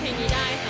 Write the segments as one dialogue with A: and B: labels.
A: เพลงนี้ได้ค่ะ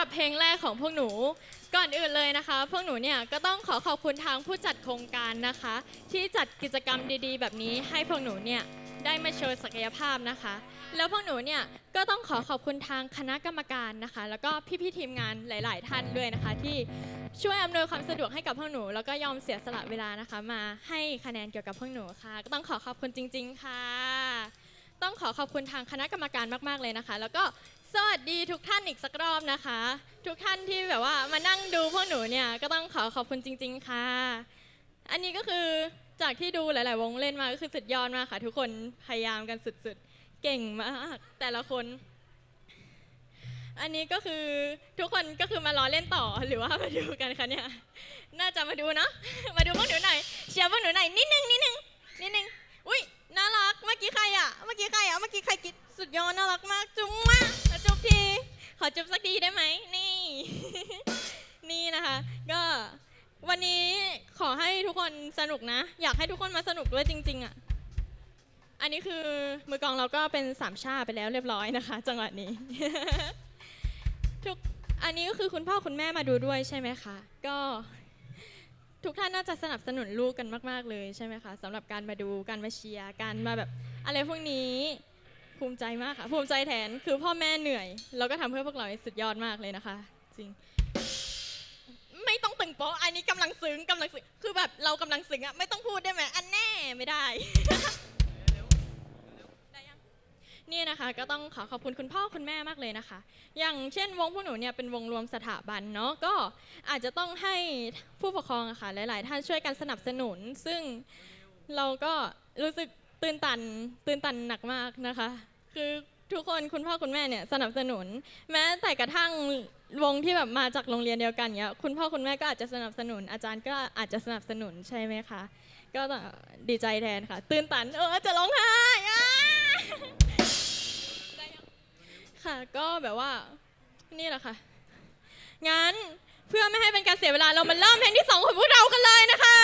A: กับเพลงแรกของพวกหนู ก่อนอื่นเลยนะคะ พวกหนูเนี่ยก็ต้องขอขอบคุณทางผู้จัดโครงการนะคะ ที่จัดกิจกรรมดีๆ แบบนี้ให้พวกหนูเนี่ยได้มาโชว์ศักยภาพนะคะ แล้วพวกหนูเนี่ยก็ต้องขอขอบคุณทางคณะกรรมการนะคะ แล้วก็พี่ๆทีมงานหลาย ๆ ท่านด้วยนะคะ ที่ช่วยอำนวยความสะดวกให้กับพวกหนู แล้วก็ยอมเสียสละเวลานะคะ มาให้คะแนนเกี่ยวกับพวกหนูค่ะ ก็ต้องขอขอบคุณจริง ๆ ค่ะ ต้องขอขอบคุณทางคณะกรรมการมาก ๆ เลยนะคะ แล้วก็ สวัสดีทุกท่านอีกสักรอบนะคะ ทุกท่านที่แบบว่ามานั่งดูพวกหนูเนี่ยก็ต้องขอขอบคุณจริง ๆ ค่ะ อันนี้ก็คือจากที่ดูหลาย ๆ วงเล่นมาก็คือสุดยอดมากค่ะ ทุกคนพยายามกันสุดๆ เก่งมากแต่ละคน อันนี้ก็คือทุกคนก็คือมารอเล่นต่อหรือว่ามาดูกันคะเนี่ยน่าจะมาดูเนาะมาดูพวกหนูหน่อยเชียร์พวกหนูหน่อยนิดนึงนิดนึงนิดนึงอุ้ยน่ารักเมื่อกี้ใครอะเมื่อกี้ใครอะเมื่อกี้ใครกิดสุดยอดน่ารักมากจุ๊งมาก ที ขอจุ๊บสักทีได้ไหมนี่ นี่นะคะ ก็วันนี้ขอให้ทุกคนสนุกนะ อยากให้ทุกคนมาสนุกด้วยจริง ๆอะอันนี้คือมือกองเราก็เป็นสามชาไปแล้วเรียบร้อยนะคะ จังหวะนี้ทุกอันนี้ก็คือคุณพ่อคุณแม่มาดูด้วยใช่ไหมคะก็ทุกท่านน่าจะสนับสนุนลูกกันมาก ๆ เลยใช่ไหมคะสำหรับการมาดูการมาเชียร์การมาแบบอะไรพวกนี้ ภูมิใจมากค่ะ ภูมิใจแทนคือพ่อแม่เหนื่อย เราก็ทำเพื่อพวกเราสุดยอดมากเลยนะคะ จริง ไม่ต้องตึงโป๊ะอันนี้กำลังซึ้งกำลังซึ้งคือแบบเรากำลังซึ้งอะไม่ต้องพูดได้ไหมอันแน่ไม่ได้นี่นะคะก็ต้องขอขอบคุณคุณพ่อคุณแม่มากเลยนะคะ อย่างเช่นวงพวกหนูเนี่ยเป็นวงรวมสถาบันเนาะก็อาจจะต้องให้ผู้ปกครองอะค่ะหลาย ๆ ท่านช่วยกันสนับสนุน ซึ่งเราก็รู้สึกตื่นตันตื่นตันหนักมากนะคะ คือทุกคนคุณพ่อคุณแม่เนี่ยสนับสนุน แม้แต่กระทั่งวงที่แบบมาจากโรงเรียนเดียวกันเนี่ยคุณพ่อคุณแม่ก็อาจจะสนับสนุน อาจารย์ก็อาจจะสนับสนุนใช่ไหมคะ ก็ดีใจแทนค่ะ ตื่นตันเออจะร้องไห้ค่ะก็แบบว่านี่แหละค่ะ งั้นเพื่อไม่ให้เป็นการเสียเวลาเรามาเริ่มเพลงที่สองของพวกเรากันเลยนะคะ